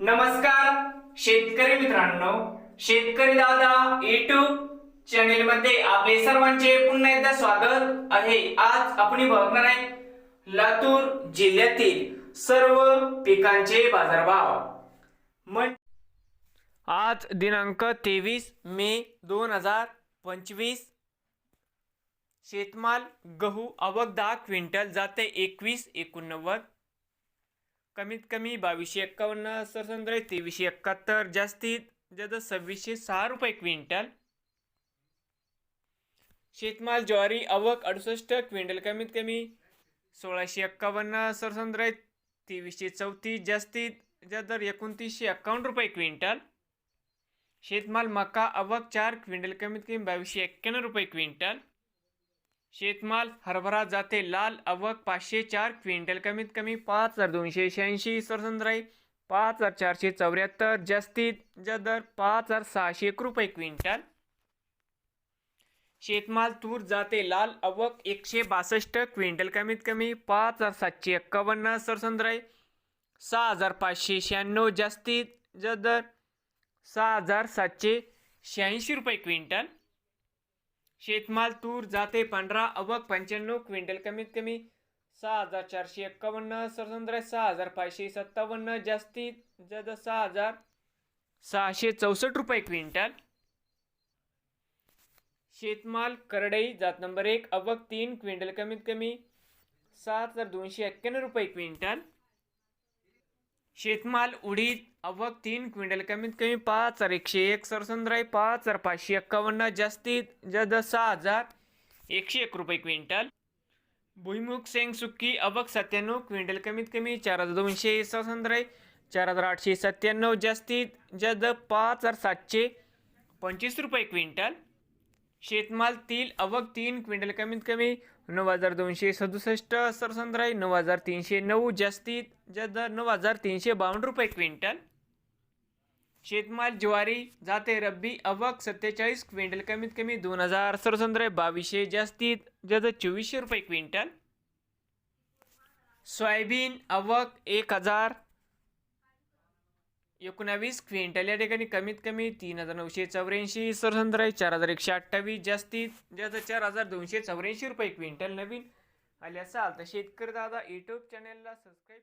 नमस्कार शेतकरी मित्रांनो. शेतकरी दादा युट्यूब चॅनेल मध्ये आपले सर्वांचे पुन्हा एकदा स्वागत आहे. आज आपण बघणार आहे लातूर जिल्ह्यातील सर्व पिकांचे बाजारभाव. आज दिनांक तेवीस मे दोन हजार पंचवीस. शेतमाल गहू आवक दहा क्विंटल जाते एकवीस एकोणनव्वद. कमीत कमी बावीसशे एक्कावन्न सरसंद्र तेवीसशे एकाहत्तर जास्तीत जास्त सव्वीसशे सहा रुपये क्विंटल. शेतमाल ज्वारी आवक अडुसष्ट क्विंटल कमीत कमी सोळाशे एक्कावन्न सरसंद्र तेवीसशे चौतीस जास्तीत जास्त दर एकोणतीसशे एक्कावन्न रुपये क्विंटल. शेतमाल मका आवक चार क्विंटल कमीत कमी बावीसशे एक्क्याण्णव रुपये क्विंटल. शेतमाल हरभरा जाते. लाल अवक पाचशे चार क्विंटल कमीत कमी पाच हजार दोनशे शहाऐंशी सरसंद्राई पाच हजार चारशे चौऱ्याहत्तर जास्तीत जा दर पाच हजार सहाशे एक रुपये क्विंटल. शेतमाल तूर जाते. लाल अवक एकशे बासष्ट क्विंटल कमीत कमी पाच हजार सातशे एक्कावन्न सरसंद्राई सहा हजार पाचशे शहाण्णव जास्तीत जा दर सहा हजार सातशे शहाऐंशी रुपये क्विंटल. शेतमाल तूर जाते पांढरा अवक पंच्याण्णव क्विंटल कमीत कमी सहा हजार चारशे एक्कावन्न सरसंद्र सहा हजार पाचशे सत्तावन्न जास्तीत जास्त सहा हजार सहाशे चौसष्ट रुपये क्विंटल. शेतमाल करडई जात नंबर एक अवक तीन क्विंटल कमीत कमी सात हजार दोनशे एक्क्याण्णव रुपये क्विंटल. शेतमाल उडीद अवक तीन क्विंटल कमीत कमी पाच हजार एकशे एक सरसंद्राई पाच हजार पाचशे एक्कावन्न जास्तीत जास्त सहा हजार एकशे एक रुपये क्विंटल. भुईमुग सेंग सुक्की अवक सत्त्याण्णव क्विंटल कमीत कमी चार हजार दोनशे सरसंद्राई चार हजार आठशे सत्त्याण्णव जास्तीत जास्त पाच हजार सातशे पंचवीस रुपये क्विंटल. शेतमाल तील अवक तीन क्विंटल कमीत कमी नऊ हजार दोनशे सदुसष्ट सरसंद्राई नऊ हजार तीनशे नऊ जास्तीत जास्त नऊ हजार तीनशे बावन्न रुपये क्विंटल. शेतमाल ज्वारी जाते रब्बी अवक सत्तेचाळीस क्विंटल कमीत कमी दोन हजार सरसंद्राई बावीसशे जास्तीत जास्त चोवीसशे रुपये क्विंटल. सोयाबीन अवक एक हजार एकोणावीस क्विंटल या ठिकाणी कमीत कमी तीन हजार नऊशे चौऱ्याऐंशी सरसंद्राई चार हजार एकशे अठ्ठावीस जास्तीत जास्त चार हजार दोनशे चौऱ्याऐंशी रुपये क्विंटल नवीन. आले असाल तर शेतकरी दादा यूट्यूब चॅनेलला सबस्क्राईब